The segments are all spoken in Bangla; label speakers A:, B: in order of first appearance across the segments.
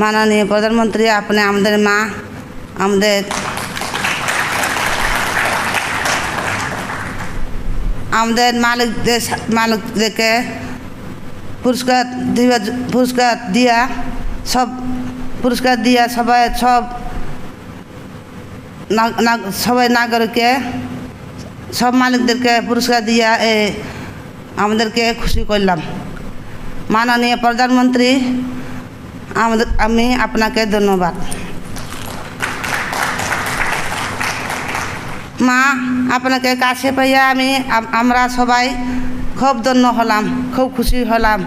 A: মাননীয় প্রধানমন্ত্রী, আপনি আমাদের মা, আমাদের আমাদের মালিকদের মালিকদেরকে পুরস্কার দিবা, পুরস্কার দিয়া সব, পুরস্কার দিয়া সবাই, সব সবাই নাগরিককে, সব মালিকদেরকে পুরস্কার দিয়া এ, আমাদেরকে খুশি করলাম। মাননীয় প্রধানমন্ত্রী আমাদের, আমি আপনাকে ধন্যবাদ। মা, আপনাকে কাছে পাইয়া আমি আমরা সবাই খুব ধন্য হলাম, খুব খুশি হলাম।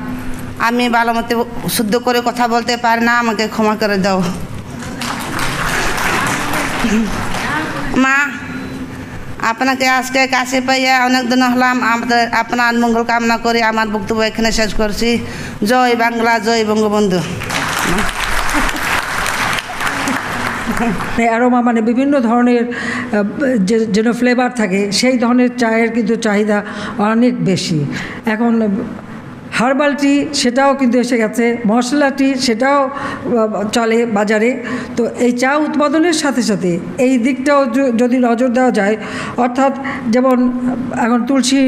A: আমি ভালো মতো শুদ্ধ করে কথা বলতে পারি না, আমাকে ক্ষমা করে দাও। মা আপনাকে আজকে কাছে পাইয়া অনেক দিন হলাম, আমাদের আপনার মঙ্গল কামনা করে, আমার বক্তব্য এখানে শেষ করছি। জয় বাংলা, জয় বঙ্গবন্ধু।
B: আরও মানে বিভিন্ন ধরনের যে যেন ফ্লেভার থাকে, সেই ধরনের চায়ের কিন্তু চাহিদা অনেক বেশি। এখন হার্বাল টি সেটাও কিন্তু এসে গেছে মশলা টি সেটাও চলে বাজারে। তো এই চা উৎপাদনের সাথে সাথে এই দিকটাও যদি নজর দেওয়া যায়, অর্থাৎ যেমন এখন তুলসী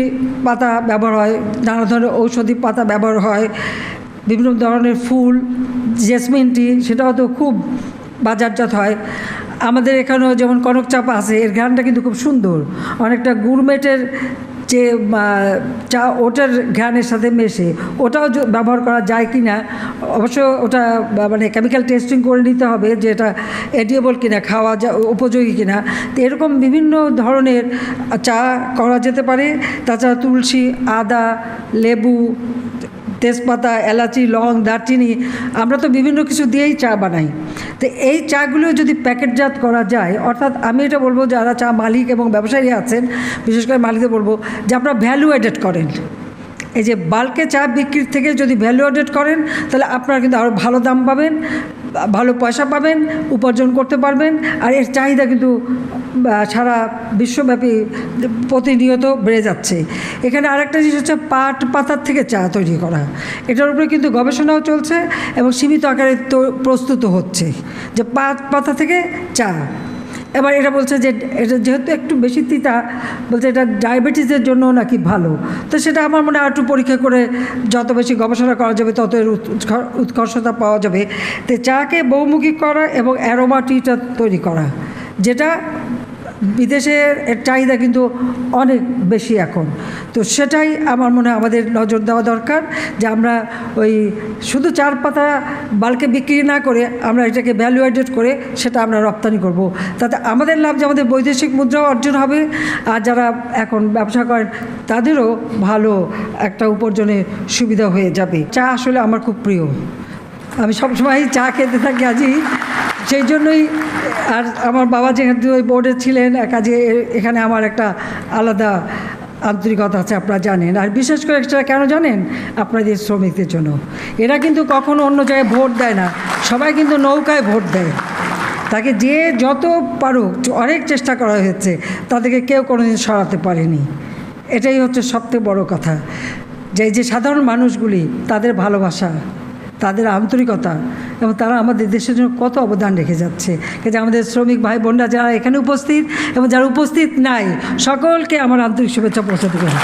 B: পাতা ব্যবহার হয়, নানা ধরনের ঔষধি পাতা ব্যবহার হয়, বিভিন্ন ধরনের ফুল জেসমিন টি সেটাও তো খুব বাজারজাত হয়। আমাদের এখানেও যেমন কনক চাপা আছে, এর গানটা কিন্তু খুব সুন্দর। অনেকটা গুরমেটের যে চা ওটার ঘ্রাণের সাথে মেশে, ওটাও ব্যবহার করা যায় কি না? অবশ্য ওটা মানে কেমিক্যাল টেস্টিং করে নিতে হবে যে এটা এডিয়েবল কিনা খাওয়া যা, উপযোগী কিনা তো এরকম বিভিন্ন ধরনের চা করা যেতে পারে। তাছাড়া তুলসী, আদা, লেবু, তেজপাতা, এলাচি, লং, দারচিনি, আমরা তো বিভিন্ন কিছু দিয়েই চা বানাই। তো এই চাগুলো যদি প্যাকেটজাত করা যায়, অর্থাৎ আমি এটা বলব যারা চা মালিক এবং ব্যবসায়ী আছেন, বিশেষ করে মালিকদের বলব যে আপনারা ভ্যালু এডেড করেন। এই যে বাল্কে চা বিক্রির থেকে যদি ভ্যালু এডেড করেন, তাহলে আপনারা কিন্তু আরও ভালো দাম পাবেন। ভালো পয়সা পাবেন, উপার্জন করতে পারবেন, আর এর চাহিদা কিন্তু সারা বিশ্বব্যাপী প্রতিনিয়ত বেড়ে যাচ্ছে। এখানে আরেকটা জিনিস হচ্ছে পাট পাতার থেকে চা তৈরি করা। এটার উপরে কিন্তু গবেষণাও চলছে এবং সীমিত আকারে প্রস্তুত হচ্ছে যে পাট পাতা থেকে চা। এবার এটা বলছে যে, এটা যেহেতু একটু বেশি তিতা, বলছে এটা ডায়াবেটিসের জন্য নাকি ভালো। তো সেটা আমার মনে হয় একটু পরীক্ষা করে যত বেশি গবেষণা করা যাবে, তত এর উৎকর্ষতা পাওয়া যাবে। তো চাকে বহুমুখী করা এবং অ্যারোমাটিটা তৈরি করা, যেটা বিদেশের এর চাহিদা কিন্তু অনেক বেশি এখন। তো সেটাই আমার মনে হয় আমাদের নজর দেওয়া দরকার যে আমরা ওই শুধু চার পাতা বালকে বিক্রি না করে আমরা এটাকে ভ্যালু অ্যাডেড করে সেটা আমরা রপ্তানি করব। তাতে আমাদের লাভ যে আমাদের বৈদেশিক মুদ্রাও অর্জন হবে আর যারা এখন ব্যবসা করেন তাদেরও ভালো একটা উপার্জনের সুবিধা হয়ে যাবে। চা আসলে আমার খুব প্রিয়। আমি সবসময় চা খেতে থাকি আজই সেই জন্যই আর আমার বাবা যেহেতু ওই বোর্ডে ছিলেন কাজে এখানে আমার একটা আলাদা আন্তরিকতা আছে, আপনারা জানেন। আর বিশেষ করে সেটা কেন জানেন? আপনাদের শ্রমিকদের জন্য। এরা কিন্তু কখনো অন্য জায়গায় ভোট দেয় না। সবাই কিন্তু নৌকায় ভোট দেয়। তাকে যে যত পারুক, অনেক চেষ্টা করা হয়েছে, তাদেরকে কেউ কোনোদিন সরাতে পারেনি। এটাই হচ্ছে সবথেকে বড় কথা। যে যে সাধারণ মানুষগুলি, তাদের ভালোবাসা তাদের আন্তরিকতা এবং তারা আমাদের দেশের জন্য কত অবদান রেখে যাচ্ছে। কাজে আমাদের শ্রমিক ভাই বোনরা যারা এখানে উপস্থিত এবং যারা উপস্থিত নাই, সকলকে আমার আন্তরিক শুভেচ্ছা পৌঁছাতে পারে